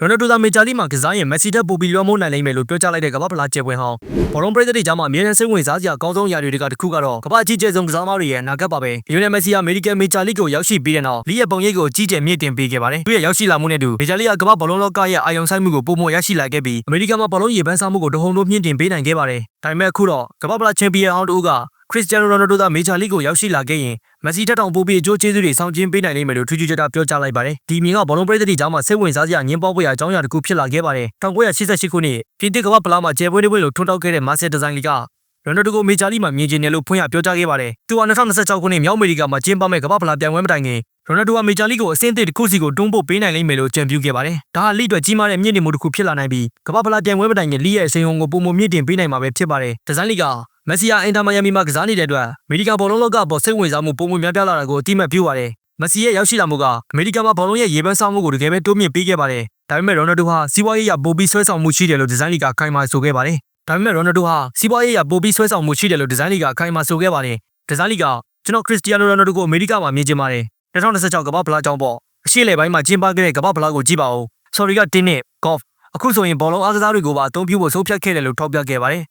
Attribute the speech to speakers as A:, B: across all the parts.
A: ရိုနယ်ဒိုသာမေဂျာလီမှာကစားရင်မက်ဆီတက်ပိုပြီးလွှမ်းမိုးနိုင်လိမ့်မယ်လို့ပြောကြားလိုက်တဲ့ကမ္ဘာဖလားကျယ်ပွဲဟောင်းဘောလုံးပရိသတ်တွေကြားမှာအမြဲတမ်းစိတ်ဝင်စားစရာအကောင်းဆုံးຢာတွေကတစ်ခုကတော့ကမ္ဘာအကြီးကျယ်ဆုံးကစားသမားတွေရဲ့အနာဂတ်ပါပဲလီယိုနယ်မက်ဆီဟာအမေရိကန်မေဂျာလိကိုရောက်ရှိပြီးတဲ့နောက်လီရဲ့ပုံရိပ်ကိုကြီးကျယ်မြင့်တင်ပေးခဲ့ပါတယ်သူရဲ့ရောက်ရှိလာမှုနဲ့တူမေဂျာလိကကမ္ဘာဘောလုံးလောကရဲ့အာရုံစိုက်မှုကိုပုံမရရှိလာခဲ့ပြီးအမေရိကန်မှာဘောလုံးရေပန်းစားမှုကိုတဟုန်ထိုးမြင့်တင်ပေးနိုင်ခဲ့ပါတယ်ဒါပေမဲ့အခုတော့ကမ္ဘာဖလားချန်ပီယံအောင်တူက ခရစ္စတီယာနိုရိုနယ်ဒိုသာမေဂျာလိကိုရောက်ရှိလာခဲ့ရင်မက်ဆီတက်တောင်ပိုပြီးအကျိုးကျေးဇူးတွေဆောင်ကျင်းပေးနိုင်လိမ့်မယ်လို့ထူးထူးခြားခြားပြောကြားလိုက်ပါတယ်ဒီမြင်ကဘောလုံးပရိသတ်တွေကြားမှာစိတ်ဝင်စားစရာညင်းပေါပွေရာအကြောင်းအရာတစ်ခုဖြစ်လာခဲ့ပါတယ်1988ခုနှစ်ပြင်သစ်ကမ္ဘာဖလားမှာကျယ်ပွဲတွေပွဲလို့ထွန်းတောက်ခဲ့တဲ့မာဆယ်ဒီဇိုင်းလီကရိုနယ်ဒိုကိုမေဂျာလိမှာမြင်ကျင်တယ်လို့ဖွင့်ရပြောကြားခဲ့ပါတယ်သူက2026ခုနှစ်မြောက်အမေရိကမှာကျင်းပမဲ့ကမ္ဘာဖလားပြိုင်ပွဲမတိုင်ခင်ရိုနယ်ဒိုကမေဂျာလိကိုအဆင့်အသစ်တစ်ခုစီကိုတွန်းပို့ပေးနိုင်လိမ့်မယ်လို့ကြံပြူခဲ့ပါတယ်ဒါဟာလိအတွက်ကြီးမားတဲ့မြင့်တင်မှုတစ်ခုဖြစ်လာနိုင်ပြီးကမ္ဘာဖလားပြိုင်ပွဲမတိုင်ခင်လိရဲ့အစိမ်းအုံကိုပုံမမြင့်တင်ပေးနိုင်မှာပဲဖြစ်ပါတယ်ဒီဇိုင်းလီက မက်ဆီယာအင်တာမိုင်ယာမီမှာကစားနေတဲ့အတွက်အမေရိကန်ဘောလုံးလောကပေါ်စိတ်ဝင်စားမှုပုံမများပြားလာတာကိုအတိအမှတ်ပြုပါတယ်မက်ဆီရဲ့ရောက်ရှိလာမှုကအမေရိကန်မှာဘောလုံးရဲ့ရေပန်းစားမှုကိုတကယ်ပဲတိုးမြင့်ပေးခဲ့ပါတယ်ဒါပေမဲ့ရိုနယ်ဒိုဟာစီးပွားရေးအရပိုပြီးဆွဲဆောင်မှုရှိတယ်လို့ဒီဇိုင်းလီကခိုင်မာဆိုခဲ့ပါတယ်ဒါပေမဲ့ရိုနယ်ဒိုဟာစီးပွားရေးအရပိုပြီးဆွဲဆောင်မှုရှိတယ်လို့ဒီဇိုင်းလီကခိုင်မာဆိုခဲ့ပါတယ်ဒီဇိုင်းလီကကျွန်တော်ခရစ္စတီယာနိုရိုနယ်ဒိုကိုအမေရိကမှာမြင်ချင်ပါတယ်2026ကမ္ဘာဖလားကြောင်းပေါ့အရှေ့လေပိုင်းမှာကျင်းပခဲ့တဲ့ကမ္ဘာဖလားကိုကြည့်ပါဦးဆော်ရီကတင်းနဲ့ကော့ဖ်အခုဆိုရင်ဘောလုံးအားကစားတွေကိုပါအသုံးပြုဖို့ဆုံးဖြတ်ခဲ့တယ်လို့ထောက်ပြခဲ့ပါတယ်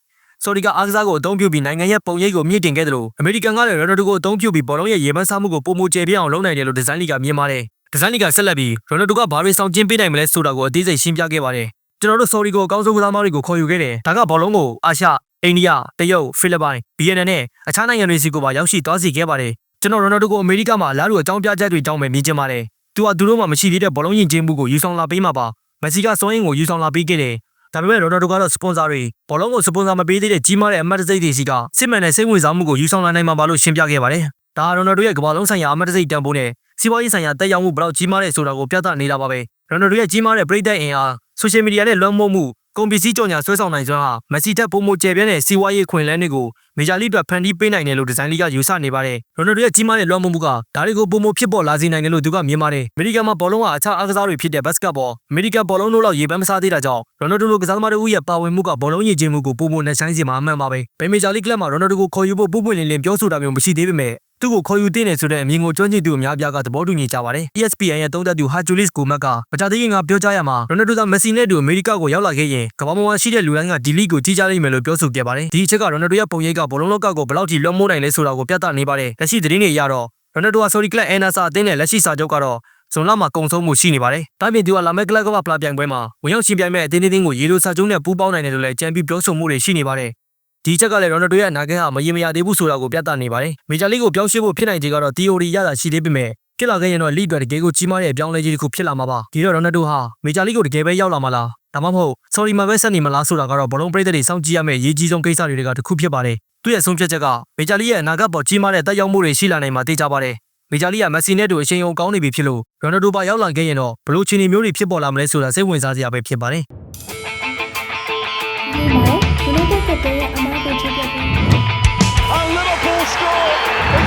A: ဆော်ဒီကအားကစားကိုအသုံးပြုပြီးနိုင်ငံရဲ့ပုံရိပ်ကိုမြင့်တင်ခဲ့တယ်လို့အမေရိကန်ကလည်းရိုနယ်ဒိုကိုအသုံးပြုပြီးဘောလုံးရဲ့ရေပန်းစားမှုကိုပုံမကျယ်ပြန့်အောင်လုပ်နိုင်တယ်လို့ဒီဇိုင်းလီကမြင်ပါတယ်ဒီဇိုင်းလီကဆက်လက်ပြီးရိုနယ်ဒိုကဘာတွေဆောင်ကျင်းပေးနိုင်မလဲဆိုတာကိုအသေးစိတ်ရှင်းပြခဲ့ပါတယ်ကျွန်တော်တို့ဆော်ဒီကိုအကောင်းဆုံးကစားသမားတွေကိုခေါ်ယူခဲ့တယ်ဒါကဘောလုံးကိုအာရှအိန္ဒိယတရုတ်ဖိလစ်ပိုင်ဗီယက်နမ်နဲ့အခြားနိုင်ငံတွေစီကိုပါရောက်ရှိသွားစေခဲ့ပါတယ်ကျွန်တော်ရိုနယ်ဒိုကိုအမေရိကမှာအလားတူအကြောင်းပြချက်တွေတောင်းမယ်မြင်ချင်ပါတယ်သူကသူတို့မှမရှိသေးတဲ့ဘောလုံးယဉ်ကျေးမှုကိုယူဆောင်လာပေးမှာပါမက်ဆီကစွမ်းရင်းကိုယူဆောင်လာပေးခဲ့တယ် ဒါပေမဲ့ရိုနယ်ဒိုကတော့စပွန်ဆာတွေဘောလုံးကိုစပွန်ဆာမပေးသေးတဲ့ကြီးမားတဲ့အမတ်တစိတ်တွေစီကစစ်မှန်တဲ့စိတ်ဝင်စားမှုကိုယူဆောင်လာနိုင်မှာပါလို့ရှင်းပြခဲ့ပါတယ်။ဒါဟာရိုနယ်ဒိုရဲ့ကမ္ဘာလုံးဆိုင်ရာအမတ်တစိတ်တန်ဖိုးနဲ့စီးပွားရေးဆိုင်ရာတက်ရောက်မှုဘယ်လောက်ကြီးမားတဲ့ဆိုတာကိုပြသနေတာပါပဲ။ရိုနယ်ဒိုရဲ့ကြီးမားတဲ့ပြည်သက်အင်အားဆိုရှယ်မီဒီယာနဲ့လွှမ်းမိုးမှု ကုန်ပစ္စည်းကြော်ညာဆွဲဆောင်နိုင်စွမ်းဟာမက်ဆီတက်ပုံမကျယ်ပြန့်တဲ့စီးပွားရေးခွင့်လန်းတွေကိုမေဂျာလိအတွက်ဖန်တီးပေးနိုင်တယ်လို့ဒီဇိုင်းလီကယူဆနေပါတယ်။ရိုနယ်ဒိုရဲ့ကြီးမားတဲ့လွှမ်းမိုးမှုကဒါတွေကိုပုံမဖြစ်ပေါ်လာစေနိုင်တယ်လို့သူကမြင်ပါတယ်။အမေရိကန်မှာဘောလုံးကအခြားအားကစားတွေဖြစ်တဲ့ဘတ်စကတ်ဘောအမေရိကန်ဘောလုံးတို့လောက်ရေပန်းမစားသေးတာကြောင့်ရိုနယ်ဒိုလိုကစားသမားတို့ရဲ့ပါဝင်မှုကဘောလုံးရည်ချင်းမှုကိုပုံမနဲ့ဆိုင်စီမှာအမှန်ပါပဲ။ဘယ်မေဂျာလိကလပ်မှာရိုနယ်ဒိုကိုခေါ်ယူဖို့ပုံပွင့်လင်းလင်းပြောဆိုတာမျိုးမရှိသေးပေမဲ့ သူ့ကိုခေါ်ယူတင်နေဆိုတဲ့အမြင်ကိုကျွမ်းကျင်သူအများပြားကသဘောတူညီကြပါတယ်။ ESPN ရဲ့သုံးသပ်သူဟာဂျူလစ်ကိုမက်ကမကြသေးခင်ကပြောကြားရမှာရိုနယ်ဒိုကမက်ဆီနဲ့တူအမေရိကကိုရောက်လာခဲ့ရင်ကမ္ဘာပေါ်မှာရှိတဲ့လူတိုင်းကဒီလိကိုကြီးကြလိမ့်မယ်လို့ပြောဆိုခဲ့ပါတယ်။ဒီအချက်ကရိုနယ်ဒိုရဲ့ပုံရိပ်ကဘောလုံးလောကကိုဘယ်လောက်ထိလွှမ်းမိုးနိုင်လဲဆိုတာကိုပြသနေပါတယ်။လက်ရှိသတင်းတွေအရတော့ရိုနယ်ဒိုဟာဆိုဒီကလပ်အန်နာဆာအသင်းနဲ့လက်ရှိစာချုပ်ကတော့ဇွန်လမှာကုန်ဆုံးမှုရှိနေပါတယ်။ဒါပြင်သူကလာမယ့်ကလပ်ကမ္ဘာဖလားပြိုင်ပွဲမှာဝင်ရောက်ရှင်ပြိုင်မဲ့အသင်းအသင်းကိုရေလိုစာချုပ်နဲ့ပူးပေါင်းနိုင်တယ်လို့လည်းကြံပြီးပြောဆိုမှုတွေရှိနေပါတယ်။ ဒီချက်ကလည်းရိုနယ်ဒိုရဲ့အနာဂတ်ဟာမရေမရသေးဘူးဆိုတာကိုပြသနေပါတယ်။မေဂျာလိကိုပြောင်းရွှေ့ဖို့ဖြစ်နိုင်ခြေကတော့ theory ရတာရှိသေးပေမဲ့ဖြစ်လာခဲ့ရင်တော့လိအတွက်တကယ်ကိုကြီးမားတဲ့အပြောင်းလဲကြီးတစ်ခုဖြစ်လာမှာပါ။ဒီတော့ရိုနယ်ဒိုဟာမေဂျာလိကိုတကယ်ပဲရောက်လာမှာလား။ဒါမှမဟုတ် sorry မှာပဲဆက်နေမလားဆိုတာကတော့ဘလုံးပရိသတ်တွေစောင့်ကြည့်ရမယ့်အရေးကြီးဆုံးကိစ္စတွေကတစ်ခုဖြစ်ပါတယ်။သူ့ရဲ့ဆုံးဖြတ်ချက်ကမေဂျာလိရဲ့အနာဂတ်ပေါ်ကြီးမားတဲ့တက်ရောက်မှုတွေရှိလာနိုင်မှာသိကြပါတယ်။မေဂျာလိကမက်ဆီနဲ့တူအချိန်အောင်ကောင်းနေပြီဖြစ်လို့ရိုနယ်ဒိုပါရောက်လာခဲ့ရင်တော့ဘလို့ချီနေမျိုးတွေဖြစ်ပေါ်လာမလဲဆိုတာစိတ်ဝင်စားစရာပဲဖြစ်ပါတယ်။
B: Liverpool score!